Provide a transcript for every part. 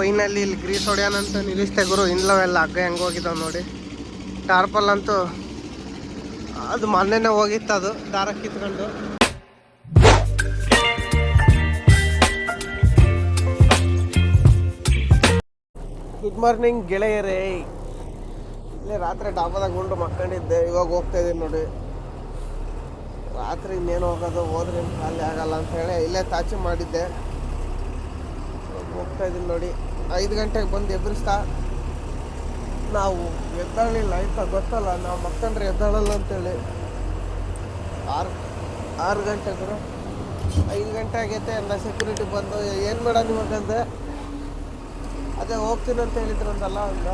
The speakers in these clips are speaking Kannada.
ಫೈನಲ್ಲಿ ಇಲ್ಲಿ ಗ್ರೀಸ್ ಹೊಡ್ಯಾನಂತ ನಿಲ್ಲಿಸ್ತೆ ಗುರು ಇನ್ಲವೆಲ್ಲ ಹಗ್ಗ ಹೆಂಗೆ ಹೋಗಿದ್ದಾವೆ ನೋಡಿ. ಟಾರ್ಪಲ್ ಅಂತೂ ಅದು ಮೊನ್ನೆನೇ ಹೋಗಿತ್ತು ಅದು ದಾರ ಕಿತ್ಕೊಂಡು ಗುಡ್ ಮಾರ್ನಿಂಗ್ ಗೆಳೆಯರೇ. ಇಲ್ಲೇ ರಾತ್ರಿ ಡಾಬಾದಾಗ ಉಂಡು ಮಕ್ಕಂಡಿದ್ದೆ, ಇವಾಗ ಹೋಗ್ತಾ ಇದ್ದೀನಿ ನೋಡಿ. ರಾತ್ರಿ ಇನ್ನೇನು ಹೋಗೋದು ಹೋದ್ರೆ ಅಲ್ಲಿ ಆಗಲ್ಲ ಅಂತ ಹೇಳಿ ಇಲ್ಲೇ ತಾಚಿ ಮಾಡಿದ್ದೆ. ಹೋಗ್ತಾ ಇದ್ದೀನಿ ನೋಡಿ. ಐದು ಗಂಟೆಗೆ ಬಂದು ಎಬ್ಬಿಸ್ತಾ ನಾವು ಎದ್ದಾಳಿಲ್ಲ ಆಯ್ತಾ ಗೊತ್ತಲ್ಲ, ನಾವು ಮಕ್ಕಂಡ್ರೆ ಎದ್ದಾಳಲ್ಲ ಅಂತೇಳಿ. ಆರು ಆರು ಗಂಟೆಗೆ ಐದು ಗಂಟೆ ಆಗೈತೆ ಎಲ್ಲ ಸೆಕ್ಯೂರಿಟಿ ಬಂದು, ಏನು ಮೇಡಮ್ ನಿಮಗಂದೆ ಅದೇ ಹೋಗ್ತೀನಿ ಅಂತ ಹೇಳಿದ್ರು ಹೇಳಿದ್ರಂತಲ್ಲ ಅಂದ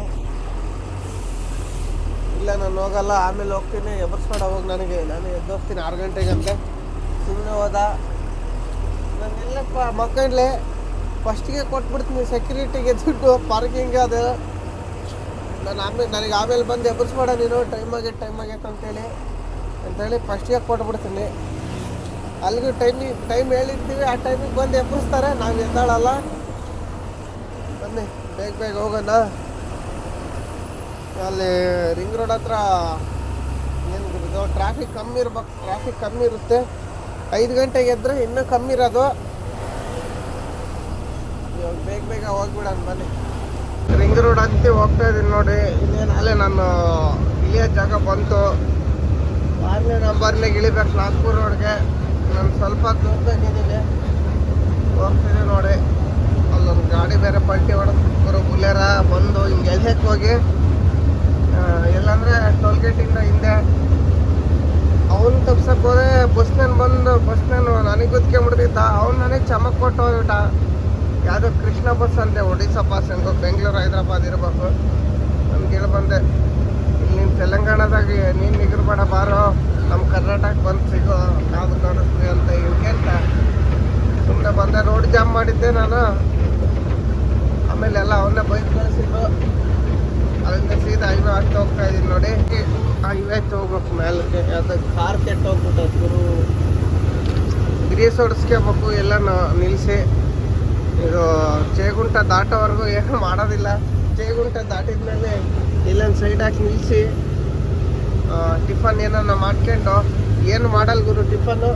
ಇಲ್ಲ, ನಾನು ಹೋಗಲ್ಲ, ಆಮೇಲೆ ಹೋಗ್ತೀನಿ ಎಬ್ಬರ್ಸ್ಬೇಡ ಹೋಗ ನನಗೆ. ನಾನು ಎದ್ದು ಹೋಗ್ತೀನಿ ಆರು ಗಂಟೆಗೆ ಸುಮ್ಮನೆ ಹೋದ. ನಾನು ಎಲ್ಲಪ್ಪ ಮಕ್ಕಳೇ ಫಸ್ಟಿಗೆ ಕೊಟ್ಬಿಡ್ತೀನಿ ಸೆಕ್ಯೂರಿಟಿಗೆ ದುಡ್ಡು ಪಾರ್ಕಿಂಗ್ ಅದು. ನಾನು ಆಮೇಲೆ ನನಗೆ ಆಮೇಲೆ ಬಂದು ಎಬ್ಬರಿಸ್ಬೇಡ ನೀನು ಟೈಮ್ ಆಗೈತೆ ಟೈಮ್ ಆಗೈತೆ ಅಂತೇಳಿ. ಅಂತೇಳಿ ಫಸ್ಟಿಗೆ ಕೊಟ್ಬಿಡ್ತೀನಿ. ಅಲ್ಲಿಗೂ ಟೈಮಿಗೆ ಟೈಮ್ ಹೇಳಿರ್ತೀವಿ, ಆ ಟೈಮಿಗೆ ಬಂದು ಎಬ್ಬರಿಸ್ತಾರೆ ನಾವು ಎದ್ದಾಳಲ್ಲ. ಬನ್ನಿ, ಬೇಗ ಬೇಗ ಹೋಗೋಣ. ಅಲ್ಲಿ ರಿಂಗ್ ರೋಡ್ ಹತ್ರ ಏನು ಟ್ರಾಫಿಕ್ ಕಮ್ಮಿ ಇರ್ಬೇಕು ಟ್ರಾಫಿಕ್ ಕಮ್ಮಿ ಇರುತ್ತೆ. ಐದು ಗಂಟೆಗೆ ಎದ್ರೆ ಇನ್ನೂ ಕಮ್ಮಿ ಇರೋದು. ಬೇಗ ಬೇಗ ಹೋಗ್ಬಿಡೋಣ, ಬನ್ನಿ. ರಿಂಗ್ ರೋಡ್ ಹತ್ತಿ ಹೋಗ್ತಾ ಇದೀನಿ ನೋಡಿ. ಇನ್ನೇನು ಅಲ್ಲೇ ನಾನು ಇಳಿಯೋ ಜಾಗ ಬಂತು. ಆರನೇ ನಂಬರ್ನಾಗ ಇಳಿಬೇಕು ನಾಗ್ಪುರ್ ರೋಡ್ಗೆ. ನಾನು ಸ್ವಲ್ಪ ದೂರದಾಗಿದ್ದೀನಿ ಹೋಗ್ತೀನಿ ನೋಡಿ. ಅಲ್ಲೊಂದು ಗಾಡಿ ಬೇರೆ ಪಲ್ಟಿ ಹೊಡೆದ್ರು ಬುಲೆರ ಬಂದು ಹಿಂಗೆ ಎದಕ್ಕೆ ಹೋಗಿ. ಇಲ್ಲಾಂದರೆ ಎಲ್ಲಂದ್ರೆ ಟೋಲ್ ಗೇಟಿಂದ ಹಿಂದೆ. ಅವನು ತಪ್ಸಕ್ಕೆ ಹೋದೆ ಬಸ್ನಲ್ಲಿ ಬಂದು ಬಸ್ನಲ್ಲಿ ನನಗೆ ಗುದ್ಕೊಂಡ್ಬಿಡ್ತಿದ್ದ ಅವ್ನು ನನಗೆ ಚಮಕ್ ಕೊಟ್ಟು ಹೋಗ್ಬಿಟ್ಟ ಯಾವುದೋ ಕೃಷ್ಣ ಬಸ್ ಅಂತೆ ಒಡಿಶಾ ಪಾಸ್ ಹೆಂಗೋ ಬೆಂಗಳೂರು, ಹೈದ್ರಾಬಾದ್ ಇರಬೇಕು. ನಮ್ಗೆ ಬಂದೆ. ನೀನು ತೆಲಂಗಾಣದಾಗ ನೀನು ನಿಗರ್ಬೇಡ ಬಾರೋ. ನಮ್ಮ ಕರ್ನಾಟಕ ಬಂದು ಸಿಗೋ ಕಾದು ಕಾಣಿಸ್ತೀವಿ ಅಂತ ಕೇಳ್ತ. ಸುಮ್ಮನೆ ಬಂದೆ ರೋಡ್ ಜಾಮ್ ಮಾಡಿದ್ದೆ ನಾನು. ಆಮೇಲೆ ಎಲ್ಲ ಅವನ್ನ ಬೈಕ್ ಕಳಿಸಿದ್ದು ಅಲ್ಲಿಂದ ಸೀದಾ ಹೈವೇ ಹತ್ತು ಹೋಗ್ತಾ ಇದ್ದೀನಿ ನೋಡಿ. ಹೈವೇ ಹೋಗ್ಬೇಕು ಮೇಲಕ್ಕೆ. ಅದು ಕಾರ್ ಕೆಟ್ಟು ಹೋಗ್ಬಿಟ್ಟು ಗುರು ಗ್ರೀಸ್ ಹೊಡಿಸ್ಕೋಬೇಕು ಎಲ್ಲ ನಿಲ್ಲಿಸಿ ಇದು ಚೇಗುಂಟ ದಾಟೋವರೆಗೂ ಏನು ಮಾಡೋದಿಲ್ಲ. ಚೇಗುಂಟ ದಾಟಿದ್ಮೇಲೆ ಇಲ್ಲೊಂದು ಸೈಡ್ ಹಾಕಿ ನಿಲ್ಲಿಸಿ ಟಿಫನ್ ಏನನ್ನ ಮಾಡ್ಕೊಂಡು ಏನು ಮಾಡಲ್ಲ ಗುರು ಟಿಫನ್ನು.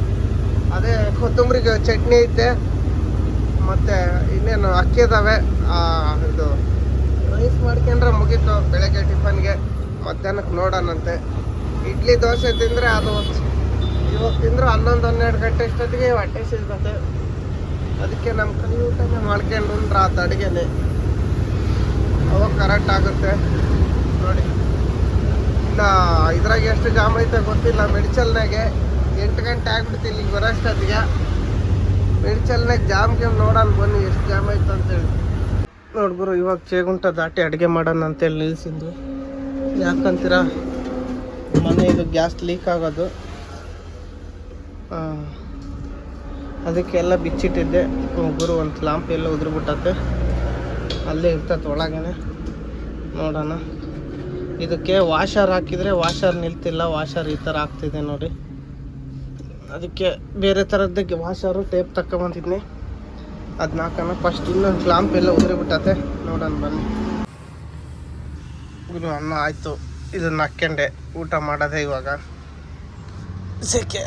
ಅದೇ ಕೊತ್ತಂಬರಿಗೆ ಚಟ್ನಿ ಐತೆ ಮತ್ತು ಇನ್ನೇನು ಅಕ್ಕಿ ಇದಾವೆ. ಆ, ಇದು ರೈಸ್ ಮಾಡ್ಕೊಂಡ್ರೆ ಮುಗೀತು ಬೆಳಗ್ಗೆ ಟಿಫನ್ಗೆ. ಮಧ್ಯಾಹ್ನಕ್ಕೆ ನೋಡೋಣಂತೆ. ಇಡ್ಲಿ ದೋಸೆ ತಿಂದರೆ ಅದು ಇವತ್ತು ತಿಂದರೂ ಹನ್ನೊಂದು ಹನ್ನೆರಡು ಗಂಟೆ ಅಷ್ಟೊತ್ತಿಗೆ ಹೊಟ್ಟೆ ಸಿಗ್ತತೆ ಅದಕ್ಕೆ ನಮ್ಮ ಕೈ ಊಟನೇ ಮಾಡ್ಕೊಂಡು ಉಂಡ್ರೆ ಆತು ಅಡುಗೆನೆ. ಅವಾಗ ಕರೆಕ್ಟ್ ಆಗುತ್ತೆ. ನೋಡಿ. ಇನ್ನು ಇದ್ರಾಗ ಎಷ್ಟು ಜಾಮ್ ಐತೆ ಗೊತ್ತಿಲ್ಲ. ಮೆಡಿಚಲ್ನಾಗೆ ಎಂಟು ಗಂಟೆ ಆಗ್ಬಿಡ್ತು ಇಲ್ಲಿಗೆ ಬರೋಷ್ಟೊತ್ತಿಗೆ ಮೆಡಿಚಲ್ನಾಗ ಜಾಮ್ ಗೇಮ್ ನೋಡೋಣ ಬನ್ನಿ ಎಷ್ಟು ಜಾಮ್ ಐತೆ ಅಂತೇಳಿ ನೋಡ್ಬರು ಇವಾಗ ಚೇಗುಂಟ ದಾಟಿ ಅಡುಗೆ ಮಾಡೋಣ ಅಂತೇಳಿ ನಿಲ್ಸಿದ್ದು. ಯಾಕಂತೀರ? ಮನೆ ಇದು ಗ್ಯಾಸ್ ಲೀಕ್ ಆಗೋದು. ಆ, ಅದಕ್ಕೆ ಎಲ್ಲ ಬಿಚ್ಚಿಟ್ಟಿದ್ದೆ ಗುರು, ಒಂದು ಲಾಂಪ್ ಎಲ್ಲ ಉದುರ್ಬಿಟ್ಟತ್ತೆ ಅಲ್ಲೇ ಇರ್ತೈತೆ ಒಳಗೇನೆ. ನೋಡೋಣ. ಇದಕ್ಕೆ ವಾಷರ್ ಹಾಕಿದರೆ ವಾಷರ್ ನಿಲ್ತಿಲ್ಲ. ವಾಷರ್ ಈ ಥರ ಆಗ್ತಿದೆ ನೋಡಿ. ಅದಕ್ಕೆ ಬೇರೆ ಥರದ್ದಕ್ಕೆ ವಾಷರು ಟೇಪ್ ತಗೊಂಬಂದಿದ್ನಿ ಅದನ್ನ ಹಾಕೋಣ. ಫಸ್ಟ್ ಇನ್ನೊಂದು ಲಾಂಪ್ ಎಲ್ಲ ಉದುರಿಬಿಟ್ಟತೆ. ನೋಡೋಣ ಬನ್ನಿ. ಗುರು, ಅನ್ನ ಆಯಿತು. ಇದನ್ನ ಹಾಕ್ಯಂಡೆ ಊಟ ಮಾಡೋದೇ ಇವಾಗ. ಸೆಕೆ.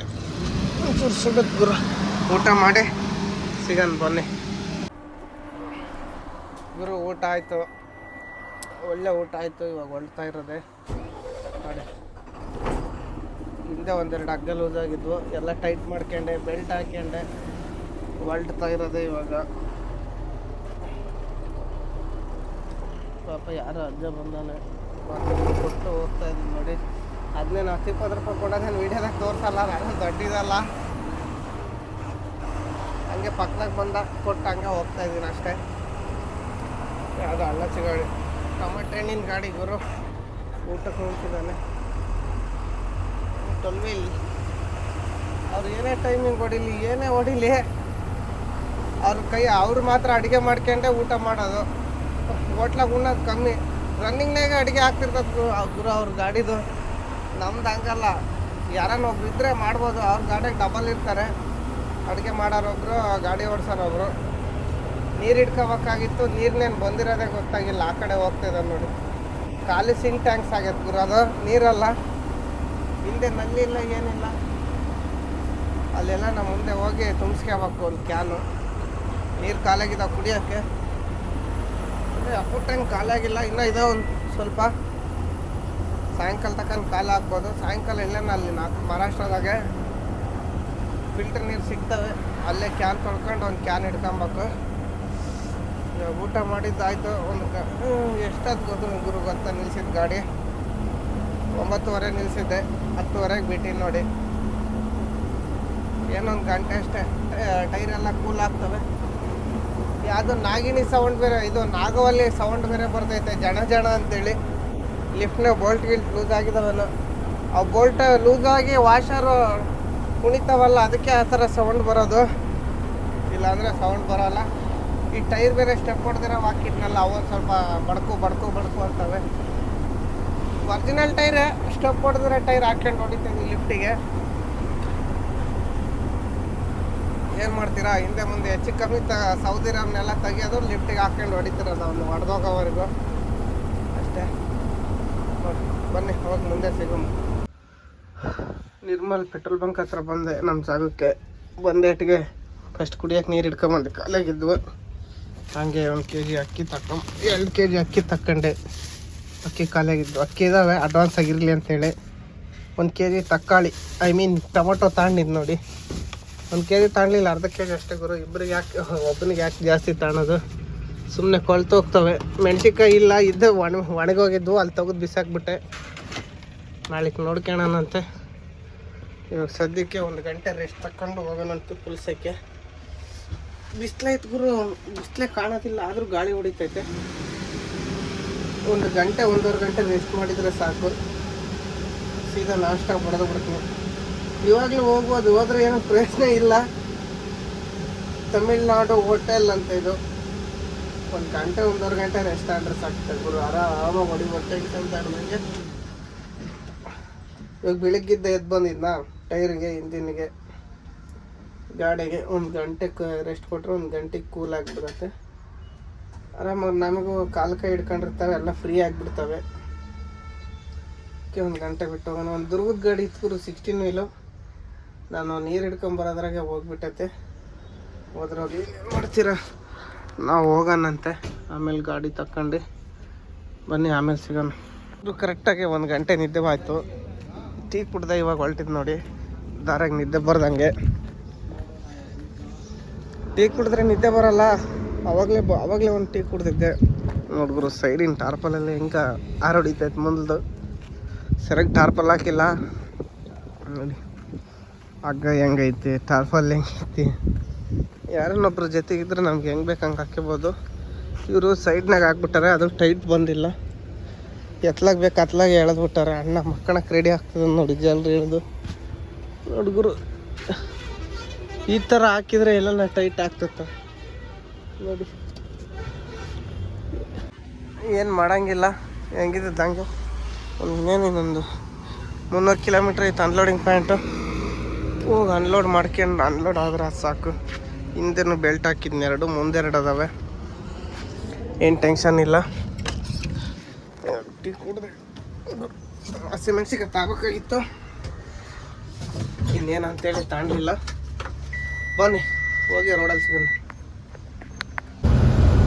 ಸಿಗುತ್ತೆ ಗುರು. ಊಟ ಮಾಡಿ. ಸಿಗನ್, ಬನ್ನಿ. ಗುರು, ಊಟ ಆಯಿತು. ಒಳ್ಳೆ ಊಟ ಆಯಿತು, ಇವಾಗ ಹೊಳ್ತಾ ಇರೋದೆ. ನೋಡಿ. ಹಿಂದೆ ಒಂದೆರಡು ಹಗ್ಗ ಲೂಸ್ ಆಗಿದ್ವು ಎಲ್ಲ ಟೈಟ್ ಮಾಡ್ಕೊಂಡೆ, ಬೆಲ್ಟ್ ಹಾಕ್ಯಂಡೆ ಹೊಲ್ಟ್ತಾ ಇರೋದೆ ಇವಾಗ. ಪಾಪ ಯಾರೋ ಅಜ್ಜ ಬಂದಾನೆ. ಕೊಟ್ಟು ಹೋಗ್ತಾ ಇದ್ದೀನಿ ನೋಡಿ. ಅದನ್ನೇ ನಾವು ಇಪ್ಪತ್ತು ರೂಪಾಯಿ ಕೊಡೋದೇನು ವೀಡಿಯೋದಾಗ ತೋರಿಸಲ್ಲ ನಾನು ದೊಡ್ಡದಲ್ಲ? ಹಂಗೆ ಪಕ್ಕದಾಗ ಬಂದಾಗ ಕೊಟ್ಟು ಹಂಗೆ ಹೋಗ್ತಾ ಇದ್ದೀನಿ ಅಷ್ಟೇ. ಅದು ಅಣ್ಣ ಗಾಡಿ. ಟೊಮೆಟೊ ಹಣ್ಣಿನ ಗಾಡಿ ಗುರು ಊಟಕ್ಕೆ ನಿಂತಿದ್ದಾನೆ ಟೊಲ್ವಿಲ್ ಅವ್ರು ಏನೇ ಟೈಮಿಂಗ್ ಹೊಡಿಲಿ, ಏನೇ ಹೊಡಿಲಿ. ಅವ್ರ ಕೈ, ಅವ್ರು ಮಾತ್ರ ಅಡುಗೆ ಮಾಡ್ಕೊಂಡೆ ಊಟ ಮಾಡೋದು. ಹೋಟ್ಲಾಗ ಉಣ್ಣೋದು ಕಮ್ಮಿ. ರನ್ನಿಂಗ್ನಾಗೆ ಅಡುಗೆ ಆಗ್ತಿರ್ತದೆ ಗುರು ಗುರು ಅವ್ರ ಗಾಡಿದು. ನಮ್ದು ಹಂಗಲ್ಲ. ಯಾರನ್ನ ಒಬ್ರು ಇದ್ದರೆ ಮಾಡ್ಬೋದು, ಅವ್ರ ಗಾಡಿಗೆ ಡಬಲ್ ಇರ್ತಾರೆ ಅಡುಗೆ ಮಾಡೋರೊಬ್ರು ಗಾಡಿ ಓಡಿಸೋರೊಬ್ರು ನೀರು ಇಟ್ಕೋಬೇಕಾಗಿತ್ತು ನೀರ್ನೇನು ಬಂದಿರೋದೇ ಗೊತ್ತಾಗಿಲ್ಲ, ಆ ಕಡೆ ಹೋಗ್ತಿದೆ ನೋಡಿ. ಖಾಲಿ ಸಿಂಕ್ ಟ್ಯಾಂಕ್ಸ್ ಆಗೈತೆ ಗುರು, ಅದು ನೀರಲ್ಲ. ಹಿಂದೆ ನಲ್ಲಿ ಇಲ್ಲ ಏನಿಲ್ಲ. ಅಲ್ಲೆಲ್ಲ ನಮ್ಮ ಮುಂದೆ ಹೋಗಿ ತುಂಬಿಸ್ಕೋಬೇಕು ಒಂದು ಕ್ಯಾನು. ನೀರು ಖಾಲಿಯಾಗಿದೆ ಕುಡಿಯೋಕ್ಕೆ. ಅಂದರೆ ಅಪ್ಪು ಟೈಮ್ ಖಾಲಿಯಾಗಿಲ್ಲ, ಇನ್ನೂ ಇದೆ ಒಂದು ಸ್ವಲ್ಪ. ಸಾಯಂಕಾಲ ತಕ್ಕಂಗೆ ಖಾಲಿ ಆಗ್ಬೋದು. ಸಾಯಂಕಾಲ ಇಲ್ಲೇನ ಅಲ್ಲಿ ನಾಲ್ಕು ಮಹಾರಾಷ್ಟ್ರದಾಗೆ? ಫಿಲ್ಟರ್ ನೀರು ಸಿಗ್ತವೆ, ಅಲ್ಲೇ ಕ್ಯಾನ್ ತೊಳ್ಕೊಂಡು ಒಂದು ಕ್ಯಾನ್ ಹಿಡ್ಕೊಬೇಕು. ಊಟ ಮಾಡಿದ್ದಾಯ್ತು, ಒಂದು ಕ ಎಷ್ಟಾದ್ ಗೊತ್ತು ಗುರು ಗೊತ್ತಾ ನಿಲ್ಸಿದ ಗಾಡಿ? ಒಂಬತ್ತುವರೆ ನಿಲ್ಸಿದ್ದೆ, ಹತ್ತುವರೆಗೆ ಬಿಟ್ಟಿನಿ ನೋಡಿ. ಏನೊಂದು ಗಂಟೆ ಅಷ್ಟೇ ಟೈರ್ ಎಲ್ಲ ಕೂಲ್ ಆಗ್ತವೆ. ಯಾವುದು ನಾಗಿನಿ ಸೌಂಡ್ ಬೇರೆ, ಇದು ನಾಗವಲ್ಲಿ ಸೌಂಡ್ ಬೇರೆ ಬರ್ತೈತೆ ಜನ ಜನ ಅಂತೇಳಿ. ಲಿಫ್ಟ್ನ ಬೋಲ್ಟ್ ಗಿಲ್ಟ್ ಲೂಸ್ ಆಗಿದಾವೇನೋ ಆ ಬೋಲ್ಟ್ ಲೂಸ್ ಆಗಿ ವಾಷರು ಕುಣಿತಾವಲ್ಲ, ಅದಕ್ಕೆ ಆ ಥರ ಸೌಂಡ್ ಬರೋದು. ಇಲ್ಲಾಂದರೆ ಸೌಂಡ್ ಬರೋಲ್ಲ. ಈ ಟೈರ್ ಬೇರೆ ಸ್ಟೆಪ್ ಹೊಡೆದಿರೋ ಹಾಕಿದ್ನಲ್ಲ ಅವೊಂದು ಸ್ವಲ್ಪ ಬಡ್ಕು ಬಡ್ಕು ಬಡ್ಕು ಅಂತವೆ. ಒರಿಜಿನಲ್ ಟೈರ್ ಸ್ಟೆಪ್ ಹೊಡೆದ್ರೆ ಟೈರ್ ಹಾಕ್ಕೊಂಡು ಹೊಡಿತೀನಿ ಲಿಫ್ಟಿಗೆ ಏನು ಮಾಡ್ತೀರಾ? ಹಿಂದೆ ಮುಂದೆ ಹೆಚ್ಚು ಕಮ್ಮಿ ತ ಸೌದಿ ರಾಮ್ನೆಲ್ಲ ತೆಗಿಯೋದು ಲಿಫ್ಟಿಗೆ ಹಾಕ್ಕೊಂಡು ಹೊಡಿತಿರೋದು ಅವ್ನು ಹೊಡೆದೋಗೋವರೆಗೂ. ಅಷ್ಟೇ. ಬನ್ನಿ ಹೋಗಿ ಮುಂದೆ ಸಿಗಮ್ ನಿರ್ಮಲ್ ಪೆಟ್ರೋಲ್ ಬಂಕ್ ಹತ್ರ ಬಂದೆ. ನಮ್ಮ ಜಾಗಕ್ಕೆ ಬಂದೇಟಿಗೆ ಫಸ್ಟ್ ಕುಡಿಯೋಕೆ ನೀರು ಹಿಡ್ಕೊಂಬಂದೆ. ಕಾಲಾಗಿದ್ವು. ಹಂಗೆ ಒಂದು ಕೆ ಜಿ ಅಕ್ಕಿ ತಕೊಂಡ್ ಎರಡು ಕೆ ಜಿ ಅಕ್ಕಿ ತಕ್ಕಂಡೆ. ಅಕ್ಕಿ ಖಾಲಿಯಾಗಿದ್ದು ಅಕ್ಕಿ ಇದ್ದಾವೆ ಅಡ್ವಾನ್ಸ್ ಆಗಿರಲಿ ಅಂತೇಳಿ ಒಂದು ಕೆ ಜಿ ತಕ್ಕಾಳಿ, ಐ ಮೀನ್ ಟೊಮೊಟೊ ತಗೊಂಡಿದ್ದು ನೋಡಿ. ಒಂದು ಕೆ ಜಿ ತಗೊಂಡಿಲ್ಲ ಅರ್ಧ ಕೆ ಜಿ ಅಷ್ಟೇ ಗುರು. ಇಬ್ಬರಿಗೆ ಯಾಕೆ ಒಬ್ಬನಿಗೆ ಯಾಕೆ ಜಾಸ್ತಿ ತಗೊಳೋದು ಸುಮ್ಮನೆ ಕೊಳ್ತು ಹೋಗ್ತವೆ. ಮೆಣಸಿನ್ಕಾಯಿ ಇಲ್ಲ, ಇದ್ದ ಒಣ ಒಣಗೋಗಿದ್ವು ಅಲ್ಲಿ ತೆಗೆದು ಬಿಸಾಕ್ಬಿಟ್ಟೆ. ನಾಳೆಗೆ ನೋಡ್ಕೊಳ್ಳೋಣಂತೆ ಇವಾಗ ಸದ್ಯಕ್ಕೆ ಒಂದು ಗಂಟೆ ರೆಸ್ಟ್ ತಕೊಂಡು ಹೋಗೋಣಂತ ಪುಲ್ಸಕ್ಕೆ ಬಿಸಿಲೈತೆ ಗುರು, ಬಿಸ್ಲೇ ಕಾಣೋದಿಲ್ಲ, ಆದರೂ ಗಾಳಿ ಹೊಡಿತೈತೆ. ಒಂದು ಗಂಟೆ, ಒಂದೂವರೆ ಗಂಟೆ ರೆಸ್ಟ್ ಮಾಡಿದರೆ ಸಾಕು. ಸೀದಾ ನಾಷ್ಟ ಬಡದು ಬಿಡ್ತೀನಿ ಇವಾಗಲೂ ಹೋಗ್ಬೋದು, ಹೋದ್ರೆ ಏನೋ ಪ್ರಯತ್ನ ಇಲ್ಲ. ತಮಿಳ್ನಾಡು ಹೋಟೆಲ್ ಅಂತ ಇದು. ಒಂದು ಗಂಟೆ, ಒಂದೂವರೆ ಗಂಟೆ ರೆಸ್ಟ್ ಆದರೆ ಸಾಕ್ತದೆ ಗುರು. ಆರಾಮಾಗಿ ಹೊಡಿಬೋದು ಅಂತ ನನಗೆ ಇವಾಗ ಬೆಳಿಗ್ಗಿದ್ದ ಎದ್ದು ಬಂದಿದ್ನ? ಟೈರ್ಗೆ, ಇಂಜಿನ್ಗೆ, ಗಾಡಿಗೆ ಒಂದು ಗಂಟೆ ರೆಸ್ಟ್ ಕೊಟ್ಟರೆ ಒಂದು ಗಂಟೆಗೆ ಕೂಲ್ ಆಗಿಬಿಡುತ್ತೆ. ಆರಾಮಾಗಿ ನಮಗೂ ಕಾಲು ಕೈ ಹಿಡ್ಕೊಂಡಿರ್ತವೆ, ಎಲ್ಲ ಫ್ರೀ ಆಗಿಬಿಡ್ತವೆ. ಅದಕ್ಕೆ ಒಂದು ಗಂಟೆ ಬಿಟ್ಟು ಹೋಗೋಣ. ಒಂದು ದುರ್ಗದ ಗಾಡಿ ಇತ್ತು ಸಿಕ್ಸ್ಟೀನ್ ವೀಲು ನಾನು ನೀರು ಹಿಡ್ಕೊಂಬರೋದ್ರಾಗೆ ಹೋಗ್ಬಿಟ್ಟೈತೆ. ಹೋದ್ರೋಗಿ ಏನು ಮಾಡ್ತೀರಾ? ನಾವು ಹೋಗೋಣಂತೆ. ಆಮೇಲೆ ಗಾಡಿ ತಕ್ಕೊಂಡು ಬನ್ನಿ, ಆಮೇಲೆ ಸಿಗೋಣ. ಅದು ಕರೆಕ್ಟಾಗಿ ಒಂದು ಗಂಟೆ ನಿದ್ದೆ ಆಯಿತು. ಟೀ ಕುಡ್ದೆ ಇವಾಗ ಹೊಲ್ಟಿದ್ ನೋಡಿ. ದಾರಾಗ ನಿದ್ದೆ ಬರ್ದಂಗೆ. ಟೀ ಕುಡಿದ್ರೆ ನಿದ್ದೆ ಬರಲ್ಲ. ಅವಾಗಲೇ ಬ, ಅವಾಗಲೇ ಒಂದು ಟೀ ಕುಡ್ದಿದ್ದೆ. ನೋಡ್ಗುರು, ಸೈಡಿನ ಟಾರ್ಪಲಲ್ಲಿ ಹೆಂಗೆ ಆರೋಡಿತೈತೆ ಮುಂದದು ಸರಿಯಾಗಿ ಟಾರ್ಪಲ್ ಹಾಕಿಲ್ಲ. ನೋಡಿ, ಹಗ್ಗ ಹೆಂಗೈತಿ, ಟಾರ್ಪಲ್ ಹೆಂಗೈತಿ. ಯಾರನ್ನೊಬ್ಬರ ಜೊತೆಗಿದ್ರೆ ನಮ್ಗೆ ಹೆಂಗೆ ಬೇಕು ಹಂಗೆ ಹಾಕ್ಕೋಬೋದು ಇವರು ಸೈಡ್ನಾಗ ಹಾಕ್ಬಿಟ್ಟಾರೆ, ಅದು ಟೈಟ್ ಬಂದಿಲ್ಲ. ಎತ್ಲಾಗ ಬೇಕು, ಅತ್ಲಾಗ ಎಳೆದ್ಬಿಟ್ಟಾರೆ. ಅಣ್ಣ ಮಕ್ಕಳಕ್ಕೆ ರೆಡಿ ಆಗ್ತದೆ ನೋಡಿ ಜಲ್ರಿ ಎಳೆದು ಹುಡುಗರು. ಈ ಥರ ಹಾಕಿದರೆ ಎಲ್ಲ ಟೈಟ್ ಆಗ್ತತ್ತ. ನೋಡಿ. ಏನು ಮಾಡಂಗಿಲ್ಲ. ಹೆಂಗಿದ್ದು ಹಂಗೆ ಒಂದು ಇನ್ನೇನು ಇನ್ನೊಂದು. ಮುನ್ನೂರು ಕಿಲೋಮೀಟ್ರ್ ಐತೆ ಅನ್ಲೋಡಿಂಗ್ ಪ್ಯಾಂಟು ಹೋಗಿ ಅನ್ಲೋಡ್ ಮಾಡ್ಕೊಂಡು ಅನ್ಲೋಡ್ ಆದ್ರೆ ಅದು ಸಾಕು. ಹಿಂದೆನೂ ಬೆಲ್ಟ್ ಹಾಕಿದ್ನ ಎರಡು ಮುಂದೆರಡು ಅದಾವೆ. ಏನು ಟೆನ್ಷನ್ ಇಲ್ಲ. ಹಸಿಮೆಣ್ಸಿಗೆ ತಗೋಬೇಕಾಗಿತ್ತು ಇನ್ನೇನು ಅಂತೇಳಿ ತಾಂಡಿಲ್ಲ ಬನ್ನಿ, ಹೋಗಿ ರೋಡಲ್ಲಿ ಸಿಗೋಣ.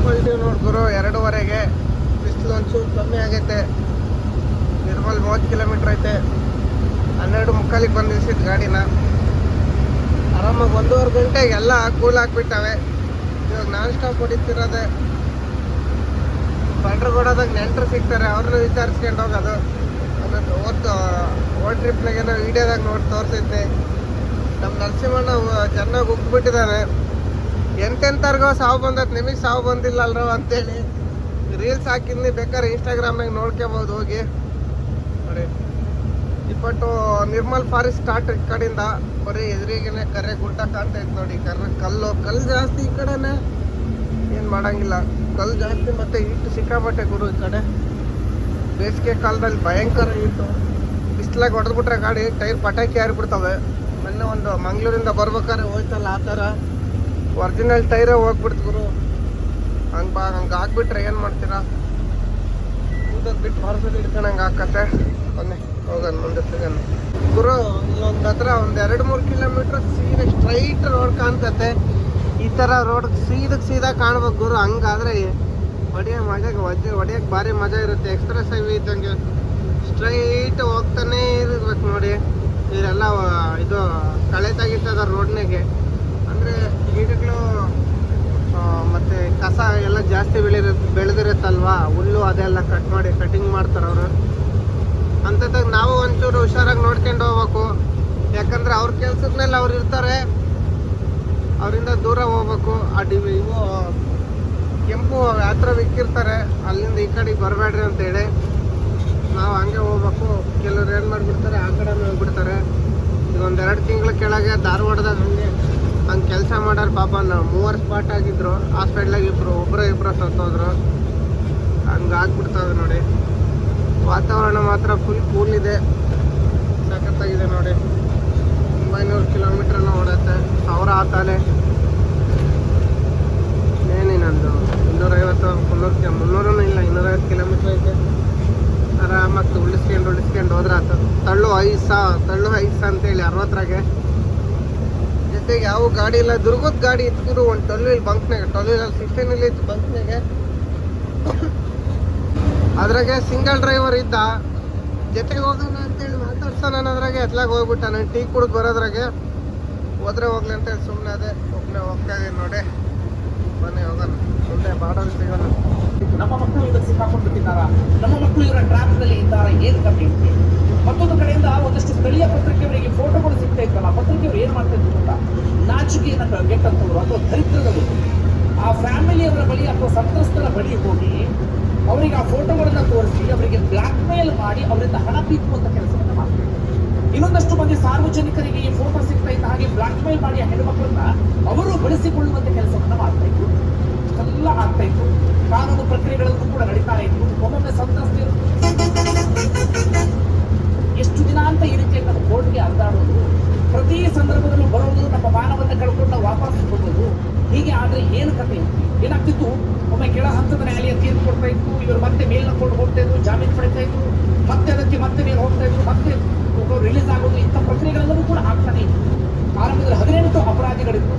ಹೊಲ್ಟೀವಿ ನೋಡ್ಗುರು ಎರಡೂವರೆಗೆ ಬಿಸಿಲು ಒಂಚೂರು ಕಮ್ಮಿ ಆಗೈತೆ. ನಿರ್ಮಲ್ ಮೂವತ್ತು ಕಿಲೋಮೀಟ್ರ್ ಐತೆ. ಹನ್ನೆರಡು ಮುಕ್ಕಾಲಿಗೆ ಬಂದು ನಿಲ್ಸಿದ್ದು ಗಾಡಿನ. ಆರಾಮಾಗಿ ಒಂದೂವರೆ ಗಂಟೆಗೆ ಎಲ್ಲ ಕೂಲ್ ಹಾಕ್ಬಿಟ್ಟವೆ ಇವಾಗ ನಾನ್ ಸ್ಟಾಪ್ ಹೊಡಿತಿರೋದೆ. ಕೊಡೋದಾಗ ನೆಂಟರು ಸಿಗ್ತಾರೆ ಅವ್ರನ್ನ ವಿಚಾರಿಸ್ಕೊಂಡು ಹೋಗೋದು. ಅದನ್ನು ಓದ್ ಓಡ್ ಟ್ರಿಪ್ನಾಗ ಏನೋ ವೀಡಿಯೋದಾಗ ನೋಡಿ ತೋರಿಸೈತೆ. ನಮ್ಮ ನರಸಿಂಹಣ್ಣ ಚೆನ್ನಾಗಿ ಉಗ್ಬಿಟ್ಟಿದ್ದಾನೆ ಎಂತೆಂಥವ್ರಿಗೋ ಸಾವು ಬಂದೈತೆ, ನಿಮಗೆ ಸಾವು ಬಂದಿಲ್ಲ ಅಲ್ರೋ ಅಂತೇಳಿ ರೀಲ್ಸ್ ಹಾಕಿದ್ನಿ. ಬೇಕಾದ್ರೆ ಇನ್ಸ್ಟಾಗ್ರಾಮ್ನಾಗ ನೋಡ್ಕೋಬೋದು ಹೋಗಿ. ನೋಡಿ. ಇಪ್ಪಟ್ಟು ನಿರ್ಮಲ್ ಫಾರೆಸ್ಟ್ ಸ್ಟಾರ್ಟ್ ಈ ಕಡೆಯಿಂದ ಬರೀ ಎದುರಿಗೆನೆ ಕರೆ ಗುಡ್ಡ ಕಾಣ್ತೈತೆ ನೋಡಿ. ಕರ್ರ ಕಲ್ಲು ಕಲ್ಲು ಜಾಸ್ತಿ ಈ ಕಡೆನೇ. ಏನು ಮಾಡಂಗಿಲ್ಲ. ಕಲ್ಲು ಜಾಸ್ತಿ ಮತ್ತೆ ಇಟ್ಟು ಸಿಕ್ಕಾಪಟ್ಟೆ ಗುರು ಈ ಕಡೆ. ಬೇಸಿಗೆ ಕಾಲದಲ್ಲಿ ಭಯಂಕರ ಇತ್ತು ಬಿಸ್ಲಾಗಿ ಹೊಡೆದ್ಬಿಟ್ರೆ ಗಾಡಿ ಟೈರ್ ಪಟಾಕಿ ಹಾರಿಬಿಡ್ತವೆ ಮೊನ್ನೆ ಒಂದು ಮಂಗಳೂರಿಂದ ಬರ್ಬೇಕಾದ್ರೆ ಹೋಯ್ತಲ್ಲ ಆ ಥರ. ಒರಿಜಿನಲ್ ಟೈರೇ ಹೋಗ್ಬಿಡ್ತು ಗುರು. ಹಂಗೆ ಬಾ, ಹಂಗೆ ಆಗ್ಬಿಟ್ರೆ ಏನು ಮಾಡ್ತೀರಾ? ಊಟದ ಬಿಟ್ಟು ಬಾರ್ಸೋದು ಹಂಗೆ ಹಾಕತ್ತೆ ಬನ್ನಿ, ಹೋಗೋಣ ಮುಂದೆ ಸಿಗೋಣ ಗುರು, ಇಲ್ಲೊಂದು ಹತ್ರ ಒಂದು ಎರಡು ಮೂರು ಕಿಲೋಮೀಟ್ರ್ ಸೀದ ಸ್ಟ್ರೈಟ್ ರೋಡ್ ಕಾಣ್ತತೆ. ಈ ಥರ ರೋಡ್ ಸೀದಕ್ಕೆ ಸೀದಾ ಕಾಣ್ಬೇಕು ಗುರು. ಹಂಗಾದ್ರೆ ಹೊಡಿಯೋ ಮಜಾಗೆ ವಜೆ ಹೊಡಿಯೋಕೆ ಭಾರಿ ಮಜಾ ಇರುತ್ತೆ. ಎಕ್ಸ್ಪ್ರೆಸ್ ಹೈವೇ ಇದ್ದಂಗೆ ಸ್ಟ್ರೈಟ್ ಹೋಗ್ತಾನೆ ಇರಬೇಕು ನೋಡಿ. ಇದೆಲ್ಲ ಇದು ಕಳೆ ತೆಗಿತದ ರೋಡ್ನಾಗೆ ಅಂದರೆ ಗಿಡಗಳು ಮತ್ತು ಕಸ ಎಲ್ಲ ಜಾಸ್ತಿ ಬೆಳಿರ ಬೆಳೆದಿರುತ್ತಲ್ವಾ? ಹುಲ್ಲು ಅದೆಲ್ಲ ಕಟ್ ಮಾಡಿ ಕಟಿಂಗ್ ಮಾಡ್ತಾರೆ ಅವರು. ಅಂಥದ್ದಾಗ ನಾವು ಒಂಚೂರು ಹುಷಾರಾಗಿ ನೋಡ್ಕೊಂಡು ಹೋಗ್ಬೇಕು. ಯಾಕಂದರೆ ಅವ್ರ ಕೆಲಸದ ಮೇಲೆ ಅವ್ರು ಇರ್ತಾರೆ. ಅವರಿಂದ ದೂರ ಹೋಗ್ಬೇಕು. ಆ ಡಿ ಇವು ಕೆಂಪು ಹತ್ರ ಇಕ್ಕಿರ್ತಾರೆ ಅಲ್ಲಿಂದ ಈ ಕಡೆಗೆ ಬರಬೇಡ್ರಿ ಅಂತೇಳಿ ನಾವು ಹಂಗೆ ಹೋಗ್ಬೇಕು. ಕೆಲವ್ರು ಏನು ಮಾಡಿಬಿಡ್ತಾರೆ, ಆ ಕಡೆ ಹೋಗ್ಬಿಡ್ತಾರೆ. ಈಗ ಒಂದೆರಡು ತಿಂಗಳ ಕೆಳಗೆ ಧಾರವಾಡದಾಗ ಹಂಗೆ ಹಂಗೆ ಕೆಲಸ ಮಾಡೋರು ಪಾಪ, ನಾವು ಮೂವರು ಸ್ಪಾಟ್ ಆಗಿದ್ರು. ಹಾಸ್ಪಿಟ್ಲಾಗ ಇಬ್ಬರು ಒಬ್ಬರು ಇಬ್ಬರು ಸತ್ತೋದ್ರು. ಹಂಗೆ ಆಗ್ಬಿಡ್ತವೆ ನೋಡಿ. ವಾತಾವರಣ ಮಾತ್ರ ಫುಲ್ ಕೂಲ್ ಇದೆ. ಸಖತ್ತಾಗಿದೆ ನೋಡಿ. ಒಂಬೈನೂರು ಕಿಲೋಮೀಟ್ರನ್ನ ಓಡತ್ತೆ ಸಾವಿರ ಆತಾನೆ ಏನೇನಂದು ಇನ್ನೂರೈವತ್ತು ಮುನ್ನೂರು ಮುನ್ನೂರೂ ಇಲ್ಲ ಇನ್ನೂರೈವತ್ತು ಕಿಲೋಮೀಟ್ರ್ ಐತೆ ಆರಾಮಾಗಿ ಉಳಿಸ್ಕೊಂಡು ಉಳಿಸ್ಕೊಂಡು ಹೋದ್ರೆ ಆತು ಐಸ ತಳ್ಳು ಹೇಳಿ ಅಂತೇಳಿ ಅರವತ್ತರಾಗೆ. ಜೊತೆಗೆ ಯಾವ ಗಾಡಿ ಇಲ್ಲ, ದುರ್ಗದ ಗಾಡಿ ಇತ್ತು ಒಂದು ಟೊಲ್ ಇಲ್ಲಿ ಬಂಕ್ನಾಗ ಇಲ್ಲಿ ಸಿಕ್ಸ್ಟೀನ್ ಇಲ್ಲಿ ಇತ್ತು ಬಂಕ್ನಾಗೆ. ಅದ್ರಾಗೆ ಸಿಂಗಲ್ ಡ್ರೈವರ್ ಇದ್ದ. ಜೊತೆಗೆ ಹೋಗೋಣ ಅಂತೇಳಿ ಮಾತಾಡ್ಸೋಣ ಅದ್ರಾಗೆ ಎತ್ಲಾಗ ಹೋಗ್ಬಿಟ್ಟ ನಾನು, ಟೀ ಕುಡಿದು ಬರೋದ್ರಾಗೆ. ಹೋದ್ರೆ ಹೋಗ್ಲಿ ಅಂತೇಳಿ ಸುಮ್ಮನೆ ಅದೇ ಒಬ್ಬನೇ ಹೋಗ್ತಾ ಇದೆ ನೋಡಿ. ಬನ್ನಿ ಹೋಗೋಣ ಸುಮ್ಮನೆ ಬಾಡೋದು ಸಿಗೋಣ ನಮ್ಮ ಮಕ್ಕಳು ಈಗ ಸಿಕ್ಕಾಕೊಂಡು ಬಿಟ್ಟಿದ್ದಾರ ನಮ್ಮ ಮಕ್ಕಳು ಇವರ ಟ್ರಾಪ್ನಲ್ಲಿ ಇದ್ದಾರ? ಏನು ಕಮ್ಮಿ ಮತ್ತೊಂದು ಕಡೆಯಿಂದ ಒಂದಷ್ಟು ಸ್ಥಳೀಯ ಪತ್ರಿಕೆಯವರಿಗೆ ಫೋಟೋಗಳು ಸಿಗ್ತಾ ಇತ್ತಲ್ಲ, ಪತ್ರಿಕೆಯವರು ಏನು ಮಾಡ್ತಾ ಇದ್ರು ಅಂತ ನಾಚಿಕೆಯನ್ನ ಗೆಟ್ಟಂತವ್ರು ಅಥವಾ ದರಿದ್ರದ ಬುದ್ಧಿ. ಆ ಫ್ಯಾಮಿಲಿಯವರ ಬಳಿ ಅಥವಾ ಸಂತ್ರಸ್ತರ ಬಳಿ ಹೋಗಿ ಅವರಿಗೆ ಆ ಫೋಟೋಗಳನ್ನು ತೋರಿಸಿ, ಅವರಿಗೆ ಬ್ಲಾಕ್ ಮೇಲ್ ಮಾಡಿ ಅವರಿಂದ ಹಣ ಬೀಕುವಂಥ ಕೆಲಸವನ್ನು ಮಾಡ್ತಾರೆ ಇನ್ನೊಂದಷ್ಟು ಮಂದಿ ಸಾರ್ವಜನಿಕರಿಗೆ ಈ ಫೋಟೋ ಸಿಗ್ತಾ ಇದ್ದ ಹಾಗೆ ಬ್ಲಾಕ್ ಮೇಲ್ ಮಾಡಿ ಆ ಹೆಣ್ಮಕ್ಳನ್ನ ಅವರು ಬಳಸಿಕೊಳ್ಳುವಂತ ಕೆಲಸವನ್ನು ಮಾಡ್ತಾ ಇದ್ರು. ಇಷ್ಟೆಲ್ಲ ಆಗ್ತಾ ಇತ್ತು. ಕಾನೂನು ಪ್ರಕ್ರಿಯೆಗಳನ್ನು ಕೂಡ ನಡೀತಾ ಇತ್ತು. ಒಮ್ಮೊಮ್ಮೆ ಸಂತ್ರಸ್ತಿರು ಎಷ್ಟು ದಿನ ಅಂತ ಈ ಅಂತ ಕೋರ್ಟ್ಗೆ ಅರ್ಧಾಡೋದು ಪ್ರತಿ ಸಂದರ್ಭದಲ್ಲೂ ಬರೋದು, ನಮ್ಮ ಮಾನವನ್ನ ಕಳ್ಕೊಂಡು ವಾಪಸ್ ಹೋಗೋದು ಹೀಗೆ ಆದ್ರೆ ಏನು ಕತೆ ಏನಾಗ್ತಿತ್ತು? ಒಮ್ಮೆ ಕೆಳ ಹಂತದ ನ್ಯಾಯಾಲಯ ತೀರ್ಪು ಕೊಡ್ತಾ ಇತ್ತು, ಇವರು ಮತ್ತೆ ಮೇಲಿನ ಕೊಂಡು ಹೋಗ್ತಾ ಇದ್ರು, ಜಾಮೀನು ಪಡಿತಾ ಇದ್ರು, ಮತ್ತೆ ಅದಕ್ಕೆ ಮತ್ತೆ ಮೇಲೆ ಹೋಗ್ತಾ ಇದ್ರು, ಮತ್ತೆ ರಿಲೀಸ್ ಆಗೋದು, ಇಂಥ ಪ್ರಕ್ರಿಯೆಗಳೆಲ್ಲವೂ ಕೂಡ ಆಗ್ತಾನೆ ಇತ್ತು. ಆರಂಭದಲ್ಲಿ ಹದಿನೆಂಟು ಅಪರಾಧಿಗಳಿತ್ತು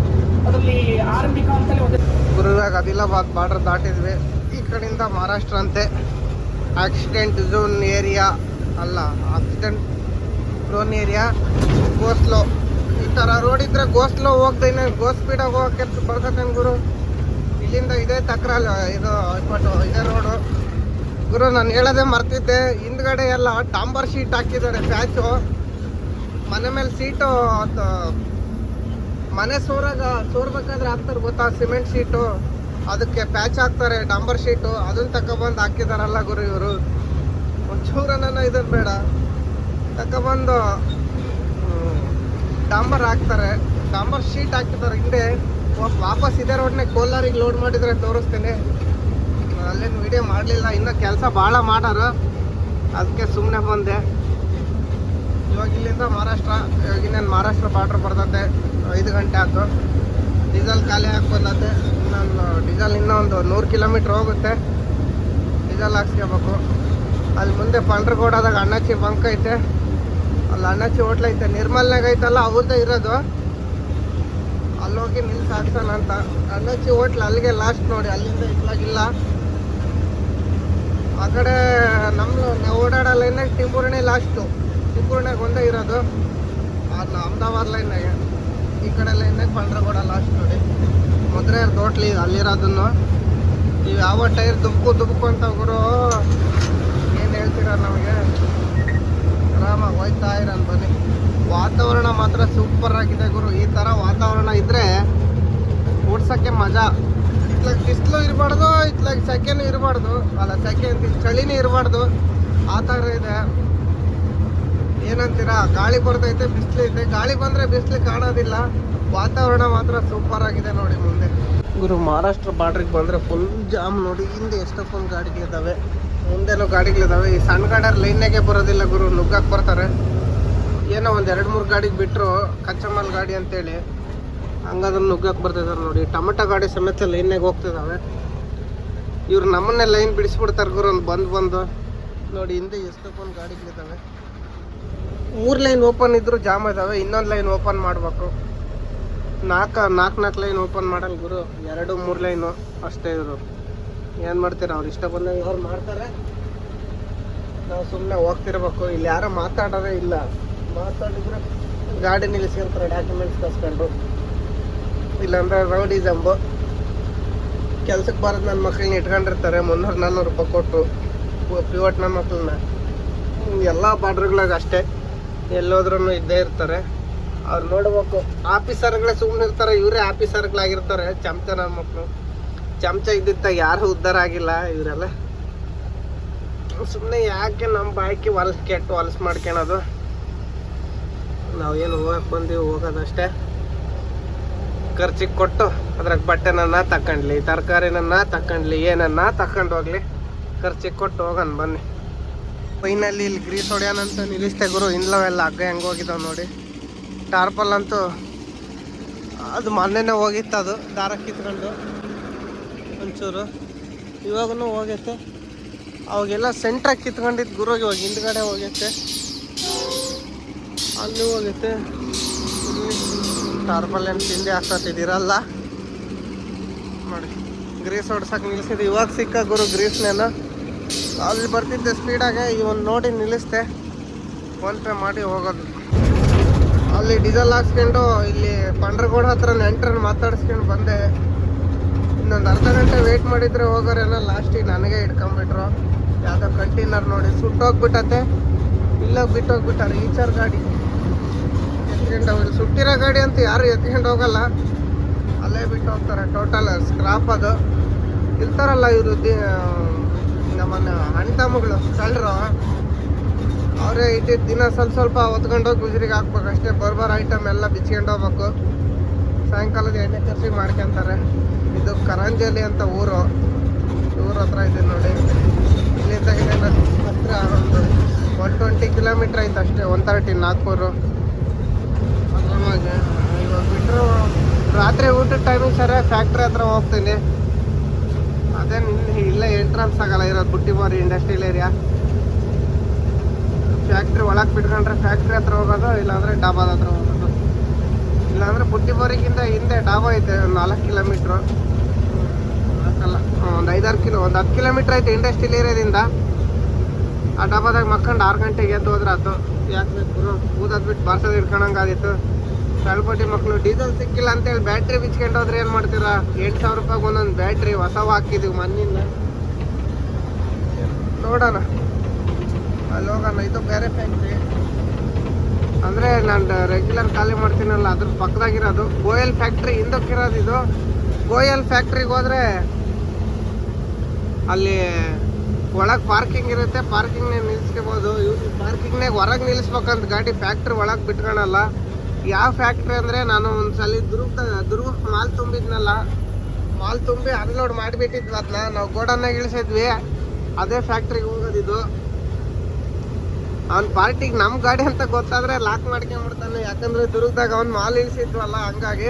ಅದರಲ್ಲಿ ಆರಂಭಿಕ ಅಂತಲೇ ಒಂದು ಗುರುವಾಗ ಆದಿಲಾಬಾದ್ ಬಾರ್ಡರ್ ದಾಟಿದ್ವಿ. ಈ ಕಡೆಯಿಂದ ಮಹಾರಾಷ್ಟ್ರ ಅಂತೆ. ಆಕ್ಸಿಡೆಂಟ್ ಝೋನ್ ಏರಿಯಾ ಅಲ್ಲ accident prone area go slow ಈ ಥರ ರೋಡ್ ಇದ್ರೆ ಗೋಸ್ಲೋ ಹೋಗ್ದೇನೆ ಗೋ ಸ್ಪೀಡಾಗಿ ಹೋಗಕ್ಕೆ ಬರ್ತೈತೆ ಗುರು? ಇಲ್ಲಿಂದ ಇದೇ ತಕ್ರಲ್ಲ ಇದು ಬಟ್ ಇದೇ ರೋಡು ಗುರು, ನಾನು ಹೇಳೋದೇ ಮರ್ತಿದ್ದೆ. ಹಿಂದ್ಗಡೆ ಎಲ್ಲ ಡಾಂಬರ್ ಶೀಟ್ ಹಾಕಿದ್ದಾರೆ ಪ್ಯಾಚು ಮನೆ ಮೇಲೆ ಸೀಟು ಮನೆ ಸೋರಾಗ, ಸೋರ್ಬೇಕಾದ್ರೆ ಹಾಕ್ತಾರೆ ಗೊತ್ತಾ? ಸಿಮೆಂಟ್ ಶೀಟು ಅದಕ್ಕೆ ಪ್ಯಾಚ್ ಹಾಕ್ತಾರೆ, ಡಾಂಬರ್ ಶೀಟು. ಅದನ್ನ ತಗೊಬಂದು ಹಾಕಿದಾರಲ್ಲ ಗುರು ಇವರು. ಒಂಚೂರನ್ನ ಇದನ್ನು ಬೇಡ. ತಗೊಬಂದು ಡಾಂಬರ್ ಹಾಕ್ತಾರೆ. ಡಾಂಬರ್ ಶೀಟ್ ಹಾಕಿದ್ದಾರೆ. ಹಿಂದೆ ವಾಪಸ್ ಇದೇ ರೋಡ್ನೆ ಕೋಲಾರಿಗೆ ಲೋಡ್ ಮಾಡಿದರೆ ತೋರಿಸ್ತೇನೆ. ಅಲ್ಲೇನು ವಿಡಿಯೋ ಮಾಡಲಿಲ್ಲ. ಇನ್ನೂ ಕೆಲಸ ಭಾಳ ಮಾಡಾರ. ಅದಕ್ಕೆ ಸುಮ್ಮನೆ ಬಂದೆ. ಇವಾಗ ಇಲ್ಲಿಂದ ಮಹಾರಾಷ್ಟ್ರ, ಇವಾಗ ಇನ್ನೇನು ಮಹಾರಾಷ್ಟ್ರ ಬಾರ್ಡ್ರ್ ಬರ್ತದೆ. ಐದು ಗಂಟೆ ಆಯಿತು. ಡೀಸೆಲ್ ಖಾಲಿ ಹಾಕ್ಬಂದತೆ ಇನ್ನೊಂದು, ಡೀಸೆಲ್ ಇನ್ನೂ ಇನ್ನೊಂದು ನೂರು ಕಿಲೋಮೀಟ್ರ್ ಹೋಗುತ್ತೆ. ಡೀಸೆಲ್ ಹಾಕ್ಸ್ಕೋಬೇಕು. ಅಲ್ಲಿ ಮುಂದೆ ಪಂಡ್ರಗೋಡದಾಗ ಅಣ್ಣಾಚಿ ಬಂಕ್ ಐತೆ. ಅಲ್ಲಿ ಅಣ್ಣಾಚಿ ಹೋಟ್ಲ್ ಐತೆ. ನಿರ್ಮಲ್ನಾಗ ಐತಲ್ಲ ಅವ್ರದ್ದೇ ಇರೋದು. ಅಲ್ಲಿ ಹೋಗಿ ನಿಲ್ಸಿ ಹಾಕ್ಸೋಣ ಅಂತ. ಅಣ್ಣಾಚಿ ಹೋಟ್ಲ್ ಅಲ್ಲಿಗೆ ಲಾಸ್ಟ್ ನೋಡಿ, ಅಲ್ಲಿಂದ ಇಟ್ಲಾಗಿಲ್ಲ. ಆ ಕಡೆ ನಮ್ಮ ನಾವು ಓಡಾಡೋ ಲೈನಾಗ ಟಿಂಬೂರ್ಣೆ ಲಾಸ್ಟು ಟಿಂಬೂರ್ಣಾಗ ಒಂದೇ ಇರೋದು. ಅದು ಅಹಮದಾಬಾದ್ ಲೈನಾಗೆ ಈ ಕಡೆ ಲೈನಾಗ ಪಂಡ್ರಗೋಡ ಲಾಸ್ಟ್ ನೋಡಿ. ಮುದ್ರೆ ಹೋಟ್ಲಿ ಅಲ್ಲಿರೋದನ್ನು. ನೀವು ಯಾವ ಟೈರ್ ದುಬ್ಕು ದುಬ್ಕು ಅಂತ ಗುರು. ನಮಗೆ. ಆರಾಮಾಗಿ ಹೋಯ್ತಾ ಇರೋದು ಬನ್ನಿ. ವಾತಾವರಣ ಮಾತ್ರ ಸೂಪರ್ ಆಗಿದೆ ಗುರು. ಈ ಥರ ವಾತಾವರಣ ಇದ್ದರೆ ಓಡ್ಸೋಕ್ಕೆ ಮಜಾ. ಇತ್ಲಾಗ ಬಿಸಿಲು ಇರಬಾರ್ದು ಇತ್ಲಾಗ ಸೆಕೆನೂ ಇರಬಾರ್ದು. ಅಲ್ಲ, ಸೆಕೆ ಚಳಿನೂ ಇರಬಾರ್ದು. ಆ ಥರ ಇದೆ. ಏನಂತೀರಾ, ಗಾಳಿ ಬರ್ತೈತೆ, ಬಿಸಿಲು ಐತೆ ಗಾಳಿ ಬಂದರೆ ಬಿಸಿಲು ಕಾಣೋದಿಲ್ಲ. ವಾತಾವರಣ ಮಾತ್ರ ಸೂಪರ್ ಆಗಿದೆ ನೋಡಿ ಮುಂದೆ. ಗುರು, ಮಹಾರಾಷ್ಟ್ರ ಬಾರ್ಡ್ರಿಗೆ ಬಂದರೆ ಫುಲ್ ಜಾಮ್ ನೋಡಿ. ಹಿಂದೆ ಎಷ್ಟೊಂದು ಗಾಡಿಗಳಿದ್ದಾವೆ ಮುಂದೆನೂ ಗಾಡಿಗಳಿದಾವೆ ಈ ಸಣ್ಣ ಗಾಡಿಯವ್ರು ಲೈನಾಗೆ ಬರೋದಿಲ್ಲ ಗುರು ನುಗ್ಗಕ್ಕೆ ಬರ್ತಾರೆ. ಏನೋ ಒಂದು ಎರಡು ಮೂರು ಗಾಡಿಗೆ ಬಿಟ್ಟರು ಕಚ್ಚಮಲ್ ಗಾಡಿ ಅಂತೇಳಿ. ಹಂಗಾದ್ರೆ ನುಗ್ಗಕ್ಕೆ ಬರ್ತಿದ್ದಾರೆ ನೋಡಿ. ಟೊಮೆಟೊ ಗಾಡಿ ಸಮೇತ ಲೈನ್ನಾಗೆ ಹೋಗ್ತಿದ್ದಾವೆ ಇವ್ರು ನಮ್ಮನ್ನೇ ಲೈನ್ ಬಿಡಿಸ್ಬಿಡ್ತಾರೆ ಗುರು ಅಲ್ಲಿ ಬಂದು ಬಂದು. ನೋಡಿ, ಹಿಂದೆ ಎಷ್ಟೊಂದು ಗಾಡಿಗಳಿದ್ದಾವೆ ಮೂರು ಲೈನ್ ಓಪನ್ ಇದ್ದರೂ ಜಾಮ್ ಇದಾವೆ, ಇನ್ನೊಂದು ಲೈನ್ ಓಪನ್ ಮಾಡಬೇಕು. ನಾಲ್ಕು ನಾಲ್ಕು ನಾಲ್ಕು ಲೈನ್ ಓಪನ್ ಮಾಡಲ್ಲ ಗುರು. ಎರಡು ಮೂರು ಲೈನು ಅಷ್ಟೇ ಇವರು ಏನು ಮಾಡ್ತೀರ? ಅವ್ರು ಇಷ್ಟ ಬಂದಾಗ ಅವ್ರು ಮಾಡ್ತಾರೆ. ನಾವು ಸುಮ್ಮನೆ ಹೋಗ್ತಿರ್ಬೇಕು. ಇಲ್ಲಿ ಯಾರೋ ಮಾತಾಡೋದೇ ಇಲ್ಲ. ಮಾತಾಡಿದ್ರೆ ಗಾಡಿ ನಿಲ್ಲಿಸ್ಕೊಂತಾರೆ ಡಾಕ್ಯುಮೆಂಟ್ಸ್ ಕಸ್ಕೊಂಡು ಇಲ್ಲಾಂದ್ರೆ ರೌಡಿಸಂಬು ಕೆಲ್ಸಕ್ಕೆ ಬರೋದು ನನ್ನ ಮಕ್ಕಳನ್ನ ಇಟ್ಕೊಂಡಿರ್ತಾರೆ. ಮುನ್ನೂರು ನಾನ್ನೂರು ರೂಪಾಯಿ ಕೊಟ್ಟು ಪಿವಟ್ ನನ್ನ ಮಕ್ಕಳನ್ನ ಎಲ್ಲ ಬಾರ್ಡ್ರ್ಗಳಾಗ ಅಷ್ಟೇ. ಎಲ್ಲೋದ್ರೂ ಇದ್ದೇ ಇರ್ತಾರೆ. ಅವ್ರು ನೋಡ್ಬೇಕು. ಆಫೀಸರ್ಗಳೇ ಸುಮ್ಮನೆ ಇರ್ತಾರೆ ಇವರೇ ಆಫೀಸರ್ಗಳಾಗಿರ್ತಾರೆ ಚಮಚ ನನ್ನ ಮಕ್ಕಳು ಚಮಚ ಇದ್ದಿತ್ತ ಯಾರು ಉದ್ಧಾರ ಆಗಿಲ್ಲ ಇವರೆಲ್ಲ. ಸುಮ್ಮನೆ ಯಾಕೆ ನಮ್ಮ ಬಾಯ್ಕಿ ಹೊಲಸು ಕೆಟ್ಟು ಹೊಲಸು ಮಾಡ್ಕೊಳೋದು? ನಾವೇನು ಹೋಗಕ್ಕೆ ಬಂದೀವಿ ಹೋಗೋದಷ್ಟೇ ಖರ್ಚಿಗೆ ಕೊಟ್ಟು ಅದ್ರಾಗ ಬಟ್ಟೆನನ್ನ ತಕೊಂಡ್ಲಿ, ತರಕಾರಿನನ್ನ ತಕೊಂಡ್ಲಿ, ಏನನ್ನ ತಕೊಂಡು ಹೋಗ್ಲಿ. ಖರ್ಚಿಗೆ ಕೊಟ್ಟು ಹೋಗೋಣ ಬನ್ನಿ. ಫೈನಲ್ಲಿ ಇಲ್ಲಿ ಗ್ರೀಸ್ ಹೊಡ್ಯಾನಂತ ನಿಲ್ಲಿಸ್ತೆ ಗುರು ಇಲ್ಲವೆಲ್ಲ ಹಗ್ಗ ಹೆಂಗೆ ಹೋಗಿದಾವೆ ನೋಡಿ. ಟಾರ್ಪಲ್ ಅಂತೂ ಅದು ಮೊನ್ನೆನೇ ಹೋಗಿತ್ತು ಅದು ದಾರ ಕಿತ್ಕೊಂಡು ಒಂಚೂರು ಇವಾಗೂ ಹೋಗೈತೆ. ಅವಾಗೆಲ್ಲ ಸೆಂಟ್ರಾಗಿ ಕಿತ್ಕೊಂಡಿದ್ದು ಗುರುಗೆ ಇವಾಗ ಹಿಂದ್ಗಡೆ ಹೋಗೈತೆ. ಅಲ್ಲಿ ಹೋಗೈತೆ. ಇಲ್ಲಿ ಟಾರ್ಪಲ್ ಏನು ತಿಂಡಿ ಹಾಕ್ತಿದ್ದೀರಲ್ಲ ನೋಡಿ ಗ್ರೀಸ್ ಹೊಡ್ಸಕ್ಕೆ ನಿಲ್ಲಿಸಿದ್ದು ಇವಾಗ ಸಿಕ್ಕ ಗುರು ಗ್ರೀಸ್ನೇನು ಅಲ್ಲಿ ಬರ್ತಿದ್ದೆ ಸ್ಪೀಡಾಗೆ ಇವನ್ ನೋಡಿ ನಿಲ್ಲಿಸ್ದೆ. ಫೋನ್ಪೇ ಮಾಡಿ ಹೋಗೋದು. ಅಲ್ಲಿ ಡೀಸೆಲ್ ಹಾಕ್ಸ್ಕೊಂಡು, ಇಲ್ಲಿ ಪಂಡ್ರಗೋಡ ಹತ್ರ ನೆಂಟ್ರನ್ನ ಮಾತಾಡಿಸ್ಕೊಂಡು ಬಂದೆ. ಇನ್ನೊಂದು ಅರ್ಧ ಗಂಟೆ ವೇಟ್ ಮಾಡಿದ್ರೆ ಹೋಗೋರೆಲ್ಲ ಲಾಸ್ಟಿಗೆ ನನಗೆ ಇಟ್ಕೊಂಬಿಟ್ರು ಯಾವುದೋ ಕಂಟೈನರ್ ನೋಡಿ, ಸುಟ್ಟೋಗ್ಬಿಟ್ಟತೆ. ಇಲ್ಲೋಗಿ ಬಿಟ್ಟೋಗ್ಬಿಟ್ಟಾರೆ ಈಚರ್ ಗಾಡಿ. ಎತ್ಕೊಂಡು ಹೋಗಿ ಸುಟ್ಟಿರೋ ಗಾಡಿ ಅಂತ ಯಾರು ಎತ್ಕೊಂಡು ಹೋಗಲ್ಲ. ಅಲ್ಲೇ ಬಿಟ್ಟು ಹೋಗ್ತಾರೆ ಟೋಟಲ್ ಸ್ಕ್ರಾಪ್ ಅದು. ಇರ್ತಾರಲ್ಲ ಇವರು ನಮ್ಮನ್ನು ಅಣ್ತಮ್ಮಗಳು, ಕಳ್ಳರು. ಅವರೇ ಇಟ್ಟಿದ್ದು ದಿನ ಸ್ವಲ್ಪ ಸ್ವಲ್ಪ ಹೊತ್ಕೊಂಡೋಗಿ ಗುಜರಿಗೆ ಹಾಕ್ಬೇಕು. ಅಷ್ಟೇ ಬರ್ಬರ್ ಐಟಮ್ ಎಲ್ಲ ಬಿಚ್ಕೊಂಡು ಹೋಗ್ಬೇಕು. ಸಾಯಂಕಾಲದ ಎಣ್ಣೆ ಖರ್ಚಿಗೆ ಮಾಡ್ಕೊಂತಾರೆ. ಇದು ಕರಂಜಲಿ ಅಂತ ಊರು. ಊರ ಹತ್ರ ಇದೆ ನೋಡಿ. ಇಲ್ಲಿಂದ ಇದೆ ಹತ್ರ ಒಂದು ಒನ್ ಟ್ವೆಂಟಿ ಕಿಲೋಮೀಟ್ರ್ ಐತೆ ಅಷ್ಟೇ ಒನ್ ತರ್ಟಿ ನಾಗ್ಪುರು. ಇವಾಗ ಬಿಟ್ಟರು ರಾತ್ರಿ ಊಟದ ಟೈಮಿಗೆ ಸರಿ ಫ್ಯಾಕ್ಟ್ರಿ ಹತ್ರ ಹೋಗ್ತೀನಿ. ಅದೇ ನಿನ್ನ ಇಲ್ಲೇ ಎಂಟ್ರನ್ಸ್ ಆಗಲ್ಲ, ಇರೋದು ಬುಟ್ಟಿಬೋರಿ ಇಂಡಸ್ಟ್ರಿಯಲ್ ಏರಿಯಾ ಫ್ಯಾಕ್ಟ್ರಿ ಒಳಗೆ ಬಿಟ್ಕೊಂಡ್ರೆ ಫ್ಯಾಕ್ಟ್ರಿ ಹತ್ರ ಹೋಗೋದು, ಇಲ್ಲಾಂದರೆ ಡಾಬಾದ ಹತ್ರ ಹೋಗೋದು. ಇಲ್ಲಾಂದ್ರೆ ಬುಟ್ಟಿಬೋರಿಗಿಂತ ಹಿಂದೆ ಡಾಬಾ ಐತೆ ಒಂದು ನಾಲ್ಕು ಕಿಲೋಮೀಟ್ರು. ಅಲ್ಲ ಒಂದು ಐದಾರು ಕಿಲೋ ಒಂದು ಹತ್ತು ಕಿಲೋಮೀಟ್ರ್ ಐತೆ ಇಂಡಸ್ಟ್ರಿಯಲ್ ಏರಿಯಾದಿಂದ. ಆ ಡಾಬಾದಾಗ ಮಕ್ಕಂಡು ಆರು ಗಂಟೆಗೆ ಎದ್ದು ಹೋದ್ರೆ ಅದು ಯಾಕೆ ಊದದ್ ಬಿಟ್ಟು ಬಾರ್ಸೋದು ಹಿಡ್ಕೊಳಂಗೆ ಆದಿತ್ತು ಸಳ್ಪಟ್ಟಿ ಮಕ್ಕಳು ಡೀಸೆಲ್ ಸಿಕ್ಕಿಲ್ಲ ಅಂತೇಳಿ ಬ್ಯಾಟ್ರಿ ಬಿಚ್ಕೊಂಡು ಹೋದ್ರೆ ಏನು ಮಾಡ್ತೀರಾ? ಎಂಟು ಸಾವಿರ ರೂಪಾಯಿಗೆ ಒಂದೊಂದು ಬ್ಯಾಟ್ರಿ ಹೊಸವು ಹಾಕಿದೀವಿ ಮಣ್ಣಿಂದ. ನೋಡೋಣ. ಅಲ್ಲಿ ಹೋಗೋಣ ಇದು ಬೇರೆ ಫ್ಯಾಕ್ಟ್ರಿ ಅಂದರೆ ನಾನು ರೆಗ್ಯುಲರ್ ಖಾಲಿ ಮಾಡ್ತೀನಲ್ಲ, ಅದ್ರ ಪಕ್ಕದಾಗಿರೋದು. ಗೋಯಲ್ ಫ್ಯಾಕ್ಟ್ರಿ ಹಿಂದಕ್ಕಿರೋದು ಇದು. ಗೋಯಲ್ ಫ್ಯಾಕ್ಟ್ರಿಗೆ ಹೋದರೆ ಅಲ್ಲಿ ಒಳಗೆ ಪಾರ್ಕಿಂಗ್ ಇರುತ್ತೆ ಪಾರ್ಕಿಂಗ್ನಾಗ ನಿಲ್ಲಿಸ್ಕೋಬೋದು ಇವ್ರು ಹೊರಗೆ ನಿಲ್ಲಿಸ್ಬೇಕಂತ ಗಾಡಿ ಫ್ಯಾಕ್ಟ್ರಿ ಒಳಗೆ ಬಿಟ್ಕೊಳಲ್ಲ. ಯಾವ ಫ್ಯಾಕ್ಟ್ರಿ ಅಂದರೆ ನಾನು ಒಂದು ಸಲ ದುರ್ಗ ದುರ್ಗ ಮಾಲ್ ತುಂಬಿದ್ನಲ್ಲ, ಮಾಲ್ ತುಂಬಿ ಅನ್ಲೋಡ್ ಮಾಡಿಬಿಟ್ಟಿದ್ವಿ ಅದನ್ನ ನಾವು ಗೋಡನ್ನಾಗ ಇಳಿಸಿದ್ವಿ. ಅದೇ ಫ್ಯಾಕ್ಟ್ರಿಗೆ ಹೋಗೋದಿದು. ಅವ್ನ ಪಾರ್ಟಿಗೆ ನಮ್ಮ ಗಾಡಿ ಅಂತ ಗೊತ್ತಾದ್ರೆ ಲಾಕ್ ಮಾಡ್ಕೊಂಡ್ಬಿಡ್ತಾನೆ. ಯಾಕಂದ್ರೆ ದುರ್ಗದಾಗ ಅವ್ನು ಮಾಲ್ ಇಳಿಸಿದ್ವಲ್ಲ, ಹಂಗಾಗಿ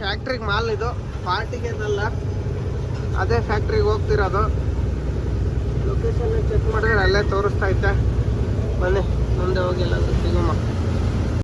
ಫ್ಯಾಕ್ಟ್ರಿಗೆ ಮಾಲ್ ಇದು. ಪಾರ್ಟಿಗೆ ಏನಲ್ಲ ಅದೇ ಫ್ಯಾಕ್ಟ್ರಿಗೆ ಹೋಗ್ತಿರೋದು. ಲೊಕೇಶನ್ ಚೆಕ್ ಮಾಡಿದ್ರೆ ಅಲ್ಲೇ ತೋರಿಸ್ತಾ ಐತೆ ಬನ್ನಿ, ಮುಂದೆ ಹೋಗಿಲ್ಲ ಸಿಗಮ್ಮ